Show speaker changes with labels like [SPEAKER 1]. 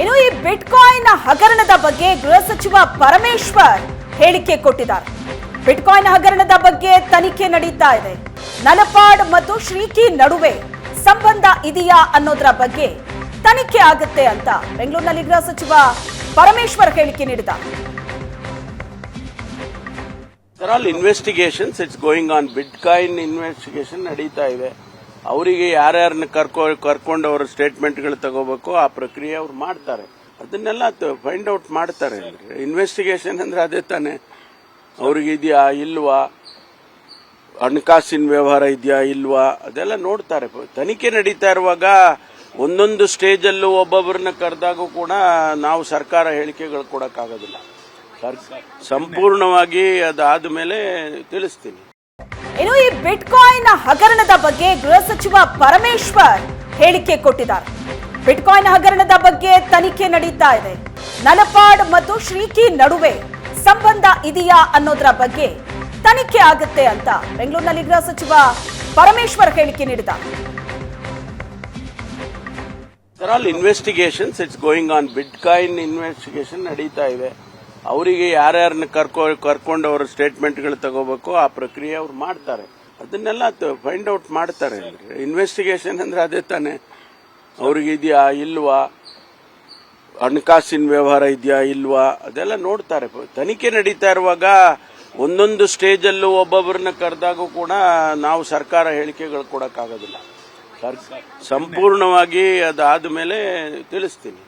[SPEAKER 1] ಇನ್ನು ಈ ಬಿಟ್ಕಾಯಿನ್ ಹಗರಣದ ಬಗ್ಗೆ ಗೃಹ ಸಚಿವ ಪರಮೇಶ್ವರ್ ಹೇಳಿಕೆ ಕೊಟ್ಟಿದ್ದಾರೆ. ಬಿಟ್ಕಾಯಿನ್ ಹಗರಣದ ಬಗ್ಗೆ ತನಿಖೆ ನಡೀತಾ ಇದೆ. ನಲಪಾಡ್ ಮತ್ತು ಶ್ರೀಕಿ ನಡುವೆ ಸಂಬಂಧ ಇದೆಯಾ ಅನ್ನೋದರ ಬಗ್ಗೆ ತನಿಖೆ ಆಗುತ್ತೆ ಅಂತ ಬೆಂಗಳೂರಿನಲ್ಲಿ ಗೃಹ ಸಚಿವ ಪರಮೇಶ್ವರ್ ಹೇಳಿಕೆ
[SPEAKER 2] ನೀಡಿದ investigations it's going on bitcoin investigation ನಡೀತಾ ಇದೆ. ಅವರಿಗೆ ಯಾರ್ಯಾರನ್ನ ಕರ್ಕೊ ಕರ್ಕೊಂಡು ಅವರ ಸ್ಟೇಟ್ಮೆಂಟ್ಗಳು ತಗೋಬೇಕು ಆ ಪ್ರಕ್ರಿಯೆ ಅವ್ರು ಮಾಡ್ತಾರೆ. ಅದನ್ನೆಲ್ಲ ಫೈಂಡ್ ಔಟ್ ಮಾಡ್ತಾರೆ. ಇನ್ವೆಸ್ಟಿಗೇಷನ್ ಅಂದ್ರೆ ಅದೇ ತಾನೆ. ಅವ್ರಿಗೆ ಇದೆಯಾ, ಇಲ್ವಾ? ಹಣಕಾಸಿನ ವ್ಯವಹಾರ ಇದೆಯಾ, ಇಲ್ವಾ? ಅದೆಲ್ಲ ನೋಡ್ತಾರೆ. ತನಿಖೆ ನಡೀತಾ ಇರುವಾಗ ಒಂದೊಂದು ಸ್ಟೇಜಲ್ಲೂ ಒಬ್ಬೊಬ್ಬರನ್ನ ಕರೆದಾಗೂ ಕೂಡ ನಾವು ಸರ್ಕಾರ ಹೇಳಿಕೆಗಳು ಕೊಡಕ್ಕಾಗೋದಿಲ್ಲ. ಸಂಪೂರ್ಣವಾಗಿ ಅದಾದ ಮೇಲೆ ತಿಳಿಸ್ತೀನಿ.
[SPEAKER 1] ಇನ್ನು ಈ ಬಿಟ್ಕಾಯಿನ್ ಹಗರಣದ ಬಗ್ಗೆ ಗೃಹ ಸಚಿವ ಪರಮೇಶ್ವರ್ ಹೇಳಿಕೆ ಕೊಟ್ಟಿದ್ದಾರೆ. ಬಿಟ್ಕಾಯಿನ್ ಹಗರಣದ ಬಗ್ಗೆ ತನಿಖೆ ನಡೀತಾ ಇದೆ. ನಲಪಾಡ್ ಮತ್ತು ಶ್ರೀಕಿ ನಡುವೆ ಸಂಬಂಧ ಇದೆಯಾ ಅನ್ನೋದರ ಬಗ್ಗೆ ತನಿಖೆ ಆಗುತ್ತೆ ಅಂತ ಬೆಂಗಳೂರಿನಲ್ಲಿ ಗೃಹ ಸಚಿವ ಪರಮೇಶ್ವರ್ ಹೇಳಿಕೆ
[SPEAKER 2] ನೀಡಿದ investigations it's going on bitcoin investigation ನಡೀತಾ ಇದೆ. ಅವರಿಗೆ ಯಾರ್ಯಾರನ್ನ ಕರ್ಕೊ ಕರ್ಕೊಂಡು ಅವರ ಸ್ಟೇಟ್ಮೆಂಟ್ಗಳು ತಗೋಬೇಕು ಆ ಪ್ರಕ್ರಿಯೆ ಅವ್ರು ಮಾಡ್ತಾರೆ. ಅದನ್ನೆಲ್ಲ ಫೈಂಡ್ ಔಟ್ ಮಾಡ್ತಾರೆ. ಇನ್ವೆಸ್ಟಿಗೇಷನ್ ಅಂದ್ರೆ ಅದೇ ತಾನೆ. ಅವ್ರಿಗೆ ಇದೆಯಾ, ಇಲ್ವಾ? ಹಣಕಾಸಿನ ವ್ಯವಹಾರ ಇದೆಯಾ, ಇಲ್ವಾ? ಅದೆಲ್ಲ ನೋಡ್ತಾರೆ. ತನಿಖೆ ನಡೀತಾ ಇರುವಾಗ ಒಂದೊಂದು ಸ್ಟೇಜಲ್ಲೂ ಒಬ್ಬೊಬ್ಬರನ್ನ ಕರೆದಾಗೂ ಕೂಡ ನಾವು ಸರ್ಕಾರ ಹೇಳಿಕೆಗಳು ಕೊಡಕ್ಕಾಗೋದಿಲ್ಲ. ಸಂಪೂರ್ಣವಾಗಿ ಅದಾದ ಮೇಲೆ ತಿಳಿಸ್ತೀನಿ.